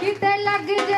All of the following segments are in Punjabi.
ਕਿਤੇ ਲੱਗ ਜਾ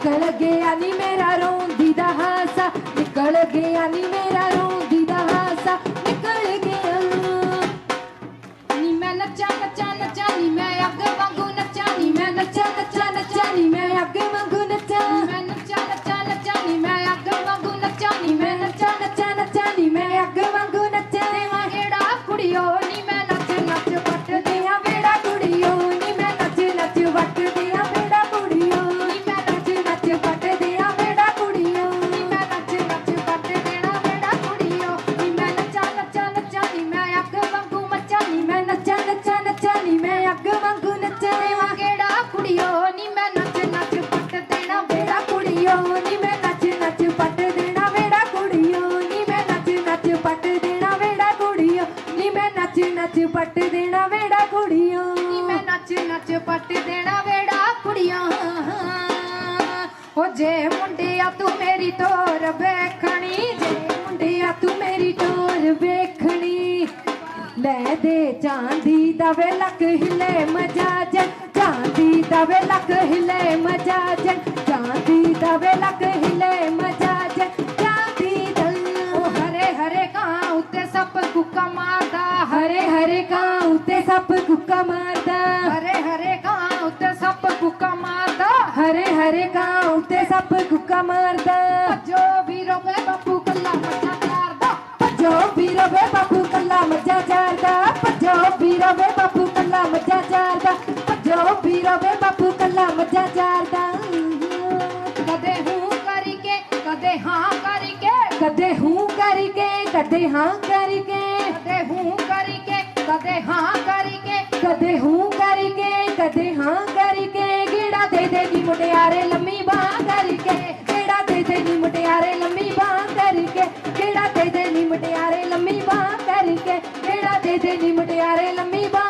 ਨਿਕਲ ਗਿਆ ਨੀ ਮੇਰਾ ਰੋਂਦੀ ਦਾ ਹਾਸਾ ਨਿਕਲ ਗਿਆ ਨੀ ਮੇਰਾ ਨੱਚ ਪੱਟ ਦੇਣਾ ਵੇੜਾ ਕੁੜੀਆਂ। ਨੀ ਮੈਂ ਨੱਚ ਨੱਚ ਪੱਟ ਦੇਣਾ ਵੇੜਾ ਕੁੜੀਆਂ। ਓ ਜੇ ਮੁੰਡਿਆ ਤੂੰ ਮੇਰੀ ਤੋਰ ਵੇਖਣੀ, ਜੇ ਮੁੰਡਿਆ ਤੂੰ ਮੇਰੀ ਤੋਰ ਵੇਖਣੀ। ਲੈ ਦੇ ਚਾਂਦੀ ਦਾ ਵੇ ਲੱਕ ਹਿਲੇ ਮਜਾਜ ਹਰੇ ਕਾਂ ਉੱਤੇ ਸੱਪ ਕੁੱਕਾ ਮਾਰਦਾ। ਹਰੇ ਹਰੇ ਕਾਂ ਉੱਤੇ ਸਭ ਕੁੱਕਾ ਮਾਰਦਾ। ਹਰੇ ਹਰੇ ਕਾਂ ਉੱਤੇ ਸਭ ਕੁੱਕਾ ਮਾਰਦਾ। ਭੱਜੋ ਵੀਰੋ ਵੇ ਬਾਪੂ ਕੱਲਾ ਮੱਝਾਂ ਚਾਰਦਾ। ਭੱਜੋ ਵੀਰੋ ਵੇ ਬਾਪੂ ਕੱਲਾ ਮੱਝਾਂ ਚਾਰਦਾ। ਭੱਜੋ ਵੀਰੋ ਵੇ ਬਾਪੂ ਕੱਲਾ ਮੱਝਾਂ ਚਾਰਦਾ। ਭੱਜੋ ਵੀਰੋ ਵੇ ਬਾਪੂ ਕੱਲਾ ਮੱਝਾਂ ਚਾਰਦਾ। ਕਦੇ ਹੂੰ ਕਰਕੇ ਕਦੇ ਹਾਂ ਕਰਕੇ। ਕਦੇ ਹੂੰ ਕਰਕੇ ਕਦੇ ਹਾਂ ਕਰਕੇ। ਕਦੇ ਹੂੰ ਕਰਕੇ ਕਦੇ ਹਾਂ ਕਰਕੇ, ਕਦੇ ਹੂੰ ਕਰਕੇ, ਕਦੇ ਹਾਂ ਕਰਕੇ। ਕਿਹੜਾ ਦੇ ਦੇਗੀ ਮੁਟਿਆਰੇ ਲੰਮੀ ਬਾਹ ਕਰਕੇ? ਕਿਹੜਾ ਦੇ ਦੇਗੀ ਮੁਟਿਆਰੇ ਲੰਮੀ ਬਾਹ ਕਰਕੇ? ਕਿਹੜਾ ਦੇ ਦੇਗੀ ਮੁਟਿਆਰੇ ਲੰਮੀ ਬਾਹ ਕਰਕੇ? ਕਿਹੜਾ ਦੇ ਦੇਗੀ ਮੁਟਿਆਰੇ ਲੰਮੀ ਬਾਹ